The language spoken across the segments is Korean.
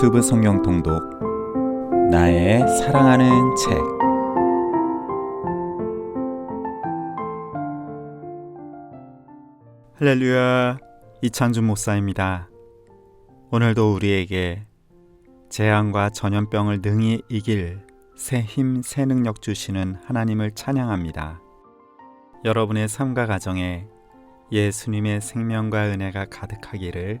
유튜브 성경 통독 나의 사랑하는 책 할렐루야 이창준 목사입니다. 오늘도 우리에게 재앙과 전염병을 능히 이길 새 힘, 새 능력 주시는 하나님을 찬양합니다. 여러분의 삶과 가정에 예수님의 생명과 은혜가 가득하기를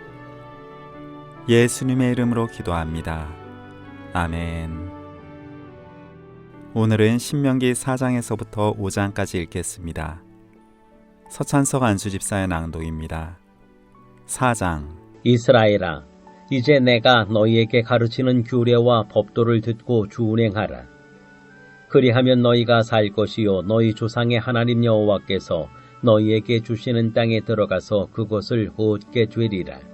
예수님의 이름으로 기도합니다. 아멘. 오늘은 신명기 4장에서부터 5장까지 읽겠습니다. 서찬석 안수집사의 낭독입니다. 4장 이스라엘아, 이제 내가 너희에게 가르치는 규례와 법도를 듣고 주운행하라. 그리하면 너희가 살 것이요 너희 조상의 하나님 여호와께서 너희에게 주시는 땅에 들어가서 그것을 얻게 되리라.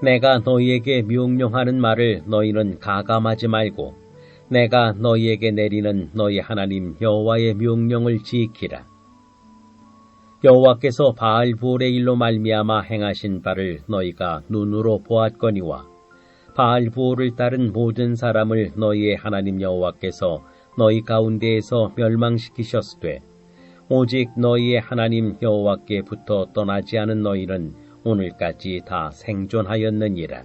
내가 너희에게 명령하는 말을 너희는 가감하지 말고 내가 너희에게 내리는 너희 하나님 여호와의 명령을 지키라. 여호와께서 바알 부올의 일로 말미암아 행하신 바를 너희가 눈으로 보았거니와 바알 부올을 따른 모든 사람을 너희의 하나님 여호와께서 너희 가운데에서 멸망시키셨으되 오직 너희의 하나님 여호와께 붙어 떠나지 않은 너희는 오늘까지 다 생존하였느니라.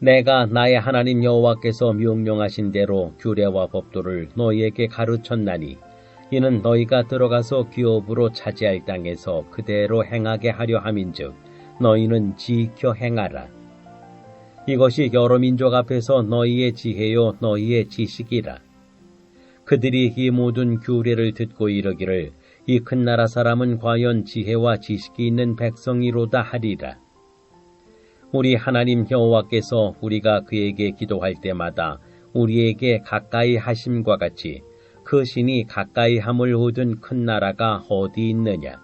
내가 나의 하나님 여호와께서 명령하신 대로 규례와 법도를 너희에게 가르쳤나니 이는 너희가 들어가서 기업으로 차지할 땅에서 그대로 행하게 하려 함인즉 너희는 지켜 행하라. 이것이 여러 민족 앞에서 너희의 지혜요 너희의 지식이라. 그들이 이 모든 규례를 듣고 이르기를 이 큰 나라 사람은 과연 지혜와 지식이 있는 백성이로다 하리라. 우리 하나님 여호와께서 우리가 그에게 기도할 때마다 우리에게 가까이 하심과 같이 그 신이 가까이 함을 얻은 큰 나라가 어디 있느냐?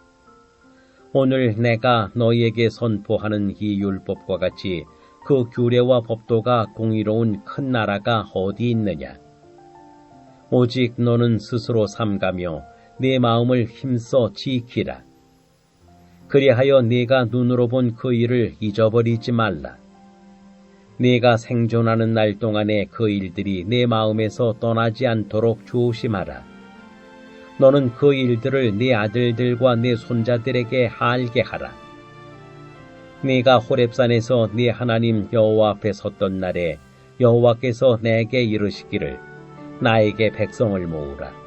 오늘 내가 너희에게 선포하는 이 율법과 같이 그 규례와 법도가 공의로운 큰 나라가 어디 있느냐? 오직 너는 스스로 삼가며 내 마음을 힘써 지키라. 그리하여 네가 눈으로 본 그 일을 잊어버리지 말라. 네가 생존하는 날 동안에 그 일들이 내 마음에서 떠나지 않도록 조심하라. 너는 그 일들을 네 아들들과 네 손자들에게 알게 하라. 네가 호렙산에서 네 하나님 여호와 앞에 섰던 날에 여호와께서 내게 이르시기를 나에게 백성을 모으라.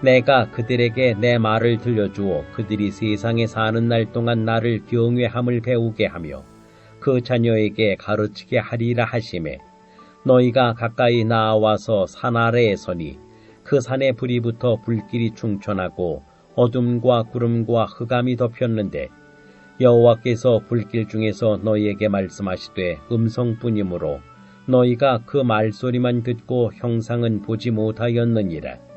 내가 그들에게 내 말을 들려주어 그들이 세상에 사는 날 동안 나를 경외함을 배우게 하며 그 자녀에게 가르치게 하리라 하심에 너희가 가까이 나와서 산 아래에 서니 그 산에 불이 붙어 불길이 충천하고 어둠과 구름과 흑암이 덮였는데 여호와께서 불길 중에서 너희에게 말씀하시되 음성뿐이므로 너희가 그 말소리만 듣고 형상은 보지 못하였느니라.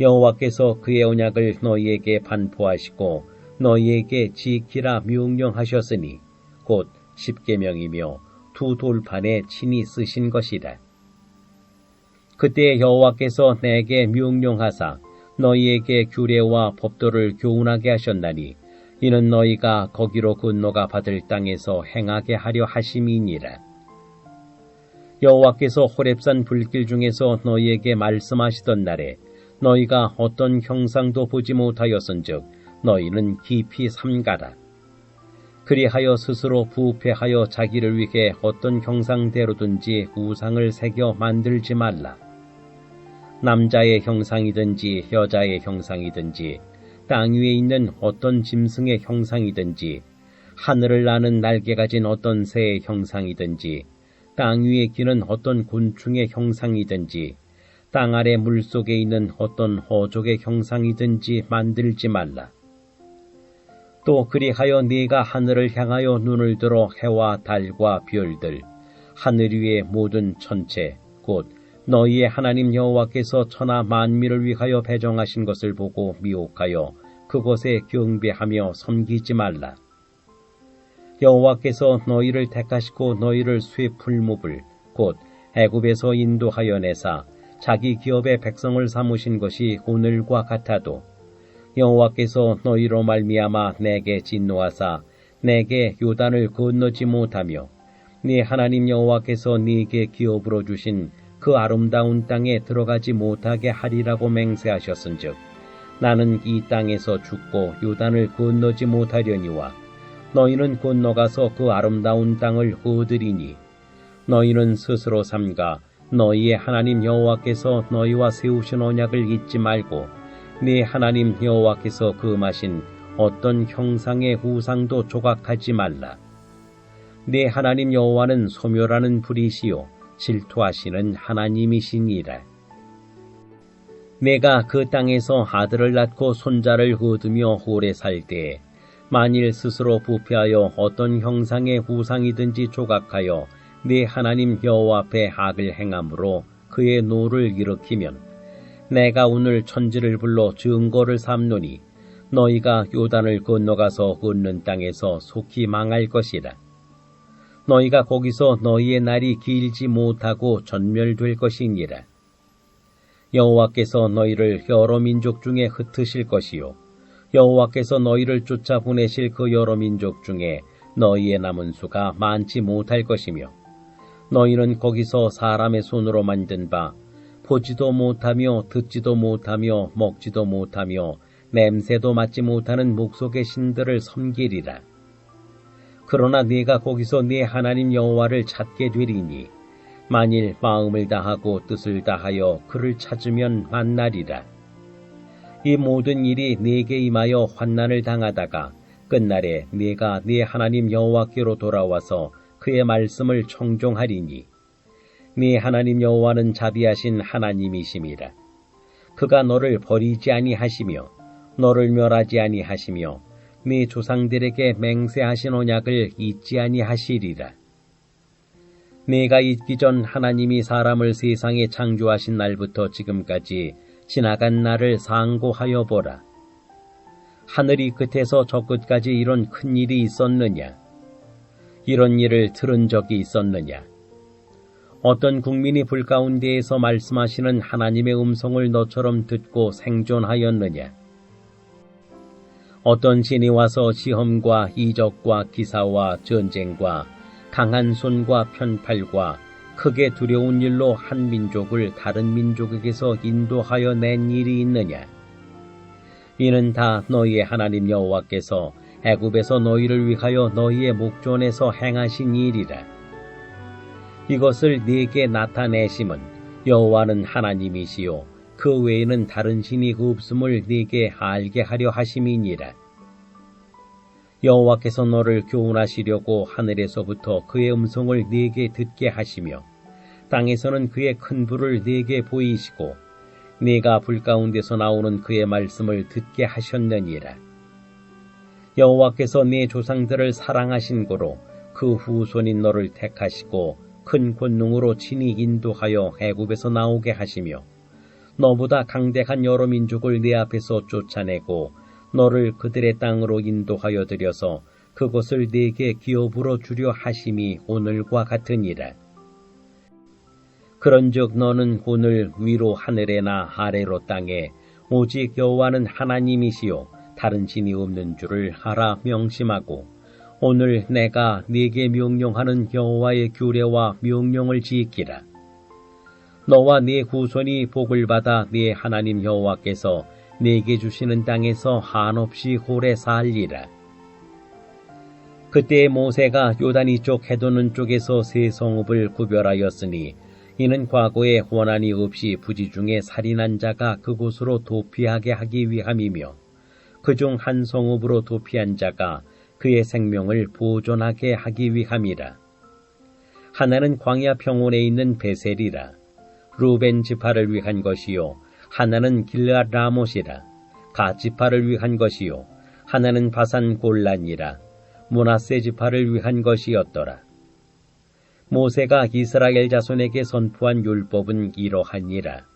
여호와께서 그의 언약을 너희에게 반포하시고 너희에게 지키라 명령하셨으니 곧 십계명이며 두 돌판에 친히 쓰신 것이라. 그때 여호와께서 내게 명령하사 너희에게 규례와 법도를 교훈하게 하셨나니 이는 너희가 거기로 건너가 받을 땅에서 행하게 하려 하심이니라. 여호와께서 호렙산 불길 중에서 너희에게 말씀하시던 날에 너희가 어떤 형상도 보지 못하였은즉 너희는 깊이 삼가라. 그리하여 스스로 부패하여 자기를 위해 어떤 형상대로든지 우상을 새겨 만들지 말라. 남자의 형상이든지 여자의 형상이든지 땅 위에 있는 어떤 짐승의 형상이든지 하늘을 나는 날개 가진 어떤 새의 형상이든지 땅 위에 기는 어떤 곤충의 형상이든지 땅 아래 물 속에 있는 어떤 호족의 형상이든지 만들지 말라. 또 그리하여 네가 하늘을 향하여 눈을 들어 해와 달과 별들 하늘 위의 모든 천체 곧 너희의 하나님 여호와께서 천하 만민을 위하여 배정하신 것을 보고 미혹하여 그곳에 경배하며 섬기지 말라. 여호와께서 너희를 택하시고 너희를 쇠 풀무불 곧 애굽에서 인도하여 내사 자기 기업의 백성을 삼으신 것이 오늘과 같아도 여호와께서 너희로 말미암아 내게 진노하사 내게 요단을 건너지 못하며 네 하나님 여호와께서 네게 기업으로 주신 그 아름다운 땅에 들어가지 못하게 하리라고 맹세하셨은즉 나는 이 땅에서 죽고 요단을 건너지 못하려니와 너희는 건너가서 그 아름다운 땅을 얻으리니 너희는 스스로 삼가 너희의 하나님 여호와께서 너희와 세우신 언약을 잊지 말고 네 하나님 여호와께서 금하신 어떤 형상의 후상도 조각하지 말라. 네 하나님 여호와는 소멸하는 불이시요 질투하시는 하나님이시니라. 내가 그 땅에서 아들을 낳고 손자를 얻으며 오래 살 때에 만일 스스로 부패하여 어떤 형상의 후상이든지 조각하여 네 하나님 여호와 앞에 악을 행함으로 그의 노를 일으키면 내가 오늘 천지를 불러 증거를 삼노니 너희가 요단을 건너가서 얻는 땅에서 속히 망할 것이라. 너희가 거기서 너희의 날이 길지 못하고 전멸될 것이니라. 여호와께서 너희를 여러 민족 중에 흩으실 것이요 여호와께서 너희를 쫓아 보내실 그 여러 민족 중에 너희의 남은 수가 많지 못할 것이며 너희는 거기서 사람의 손으로 만든 바 보지도 못하며 듣지도 못하며 먹지도 못하며 냄새도 맡지 못하는 목속의 신들을 섬기리라. 그러나 네가 거기서 네 하나님 여호와를 찾게 되리니 만일 마음을 다하고 뜻을 다하여 그를 찾으면 만나리라. 이 모든 일이 네게 임하여 환난을 당하다가 끝날에 네가 네 하나님 여호와께로 돌아와서 그의 말씀을 청종하리니 네 하나님 여호와는 자비하신 하나님이심이라. 그가 너를 버리지 아니하시며 너를 멸하지 아니하시며 네 조상들에게 맹세하신 언약을 잊지 아니하시리라. 내가 있기 전 하나님이 사람을 세상에 창조하신 날부터 지금까지 지나간 날을 상고하여 보라. 하늘이 끝에서 저 끝까지 이런 큰 일이 있었느냐? 이런 일을 들은 적이 있었느냐? 어떤 국민이 불 가운데에서 말씀하시는 하나님의 음성을 너처럼 듣고 생존하였느냐? 어떤 신이 와서 시험과 이적과 기사와 전쟁과 강한 손과 편팔과 크게 두려운 일로 한 민족을 다른 민족에게서 인도하여 낸 일이 있느냐? 이는 다 너희의 하나님 여호와께서 애굽에서 너희를 위하여 너희의 목전에서 행하신 일이라. 이것을 네게 나타내심은 여호와는 하나님이시요 그 외에는 다른 신이 없음을 네게 알게 하려 하심이니라. 여호와께서 너를 교훈하시려고 하늘에서부터 그의 음성을 네게 듣게 하시며 땅에서는 그의 큰 불을 네게 보이시고 네가 불 가운데서 나오는 그의 말씀을 듣게 하셨느니라. 여호와께서 네 조상들을 사랑하신 고로 그 후손인 너를 택하시고 큰 권능으로 친히 인도하여 애굽에서 나오게 하시며 너보다 강대한 여러 민족을 내 앞에서 쫓아내고 너를 그들의 땅으로 인도하여 들여서 그것을 네게 기업으로 주려 하심이 오늘과 같으니라. 그런즉 너는 오늘 위로 하늘에나 아래로 땅에 오직 여호와는 하나님이시요 다른 신이 없는 줄을 알아 명심하고 오늘 내가 네게 명령하는 여호와의 규례와 명령을 지키라. 너와 네 후손이 복을 받아 네 하나님 여호와께서 네게 주시는 땅에서 한없이 오래 살리라. 그때 모세가 요단 이 쪽 해도는 쪽에서 세 성읍을 구별하였으니 이는 과거에 원한이 없이 부지 중에 살인한 자가 그곳으로 도피하게 하기 위함이며 그중 한 성읍으로 도피한 자가 그의 생명을 보존하게 하기 위함이라. 하나는 광야 평원에 있는 베셀이라. 루벤 지파를 위한 것이요. 하나는 길라 라못이라. 가 지파를 위한 것이요. 하나는 바산 골란이라 문하세 지파를 위한 것이었더라. 모세가 이스라엘 자손에게 선포한 율법은 이러하니라.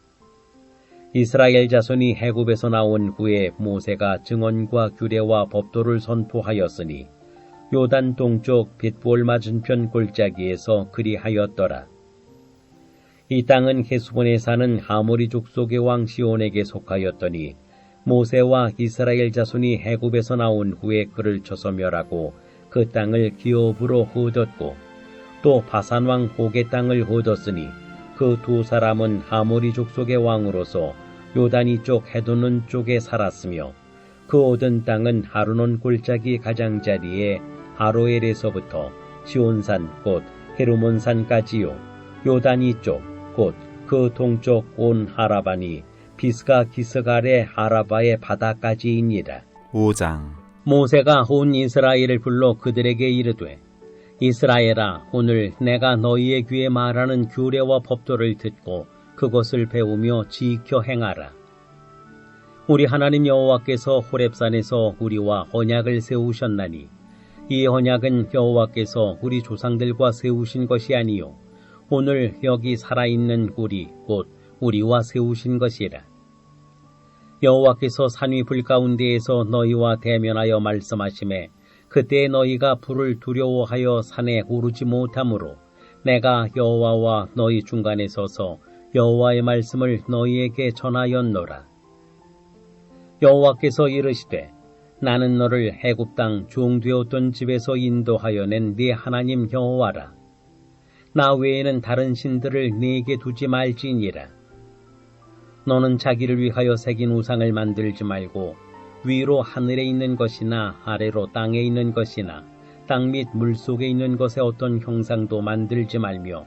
이스라엘 자손이 해굽에서 나온 후에 모세가 증언과 규례와 법도를 선포하였으니 요단 동쪽 빛볼 맞은편 골짜기에서 그리하였더라. 이 땅은 헤스본에 사는 하모리 족속의 왕 시온에게 속하였더니 모세와 이스라엘 자손이 해굽에서 나온 후에 그를 쳐서 멸하고 그 땅을 기업으로 얻었고 또 바산 왕 복의 땅을 얻었으니 그 두 사람은 하모리 족속의 왕으로서 요단이 쪽 해도는 쪽에 살았으며 그 얻은 땅은 하루논 골짜기 가장자리에 아로엘에서부터 시온산 곧 헤르몬산까지요 요단이 쪽곧 그 동쪽 온 하라바니 비스가 아래 하라바의 바다까지이니라. 5장 모세가 온 이스라엘을 불러 그들에게 이르되 이스라엘아 오늘 내가 너희의 귀에 말하는 규례와 법도를 듣고 그것을 배우며 지켜 행하라. 우리 하나님 여호와께서 호렙산에서 우리와 언약을 세우셨나니 이 언약은 여호와께서 우리 조상들과 세우신 것이 아니요 오늘 여기 살아있는 우리 곧 우리와 세우신 것이라. 여호와께서 산위 불 가운데에서 너희와 대면하여 말씀하심에 그때 너희가 불을 두려워하여 산에 오르지 못하므로 내가 여호와와 너희 중간에 서서 여호와의 말씀을 너희에게 전하였노라. 여호와께서 이르시되 나는 너를 해굽 땅 종되었던 집에서 인도하여 낸 네 하나님 여호와라. 나 외에는 다른 신들을 네게 두지 말지니라. 너는 자기를 위하여 새긴 우상을 만들지 말고 위로 하늘에 있는 것이나 아래로 땅에 있는 것이나 땅 및 물 속에 있는 것의 어떤 형상도 만들지 말며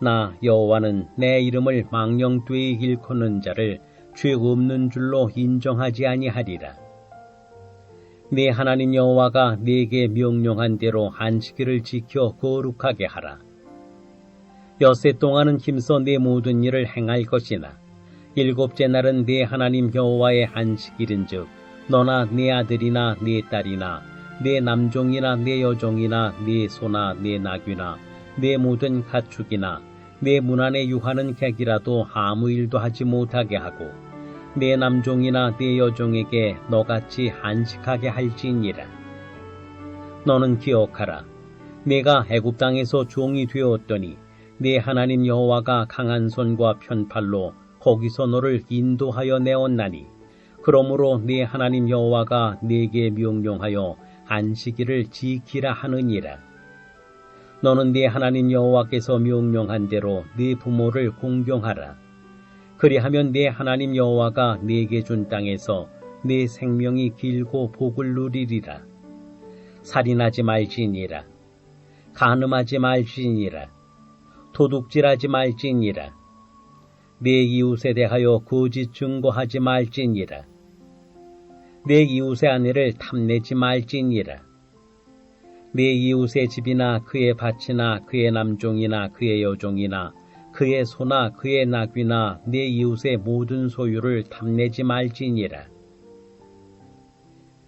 나 여호와는 내 이름을 망령되이 일컫는 자를 죄 없는 줄로 인정하지 아니하리라. 네 하나님 여호와가 네게 명령한 대로 안식일을 지켜 거룩하게 하라. 엿새 동안은 힘써 네 모든 일을 행할 것이나 일곱째 날은 네 하나님 여호와의 안식일인즉 너나 네 아들이나 네 딸이나 네 남종이나 네 여종이나 네 소나 네 나귀나 네 모든 가축이나 내 문 안에 유하는 객이라도 아무 일도 하지 못하게 하고 내 남종이나 내 여종에게 너같이 안식하게 할지니라. 너는 기억하라. 내가 애굽 땅에서 종이 되었더니 내 하나님 여호와가 강한 손과 편팔로 거기서 너를 인도하여 내었나니 그러므로 네 하나님 여호와가 네게 명령하여 안식일을 지키라 하느니라. 너는 네 하나님 여호와께서 명령한 대로 네 부모를 공경하라. 그리하면 네 하나님 여호와가 네게 준 땅에서 네 생명이 길고 복을 누리리라. 살인하지 말지니라. 간음하지 말지니라. 도둑질하지 말지니라. 내 이웃에 대하여 거짓 증거하지 말지니라. 내 이웃의 아내를 탐내지 말지니라. 내 이웃의 집이나 그의 밭이나 그의 남종이나 그의 여종이나 그의 소나 그의 나귀나 내 이웃의 모든 소유를 탐내지 말지니라.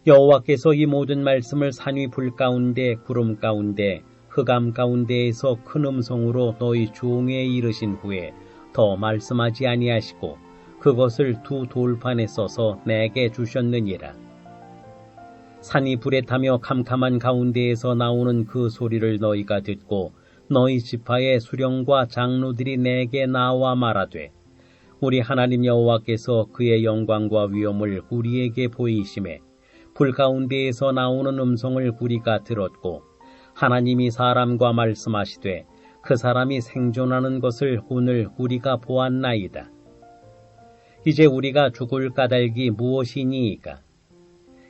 여호와께서 이 모든 말씀을 산위 불 가운데 구름 가운데 흑암 가운데에서 큰 음성으로 너희 종에 이르신 후에 더 말씀하지 아니하시고 그것을 두 돌판에 써서 내게 주셨느니라. 산이 불에 타며 캄캄한 가운데에서 나오는 그 소리를 너희가 듣고 너희 지파의 수령과 장로들이 내게 나와 말하되 우리 하나님 여호와께서 그의 영광과 위엄을 우리에게 보이심에 불 가운데에서 나오는 음성을 우리가 들었고 하나님이 사람과 말씀하시되 그 사람이 생존하는 것을 오늘 우리가 보았나이다. 이제 우리가 죽을 까닭이 무엇이니이까?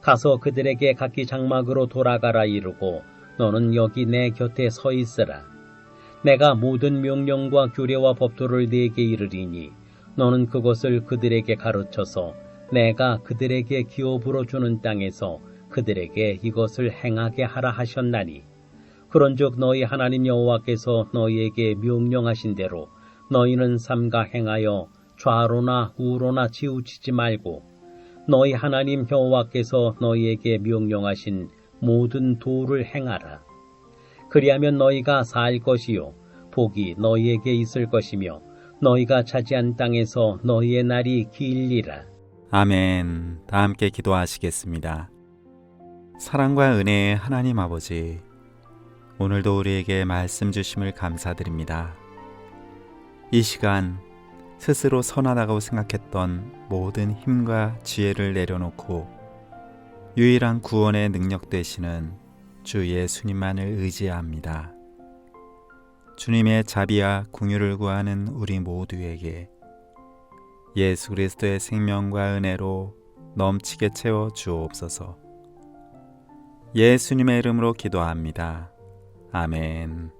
가서 그들에게 각기 장막으로 돌아가라 이르고 너는 여기 내 곁에 서 있으라. 내가 모든 명령과 규례와 법도를 네게 이르리니 너는 그것을 그들에게 가르쳐서 내가 그들에게 기업으로 주는 땅에서 그들에게 이것을 행하게 하라 하셨나니 그런즉 너희 하나님 여호와께서 너희에게 명령하신 대로 너희는 삼가 행하여 좌로나 우로나 치우치지 말고 너희 하나님 여호와께서 너희에게 명령하신 모든 도를 행하라. 그리하면 너희가 살 것이요 복이 너희에게 있을 것이며 너희가 차지한 땅에서 너희의 날이 길리라. 아멘. 다 함께 기도하시겠습니다. 사랑과 은혜의 하나님 아버지, 오늘도 우리에게 말씀 주심을 감사드립니다. 이 시간 스스로 선하다고 생각했던 모든 힘과 지혜를 내려놓고 유일한 구원의 능력 되시는 주 예수님만을 의지합니다. 주님의 자비와 궁유를 구하는 우리 모두에게 예수 그리스도의 생명과 은혜로 넘치게 채워 주옵소서. 예수님의 이름으로 기도합니다. 아멘.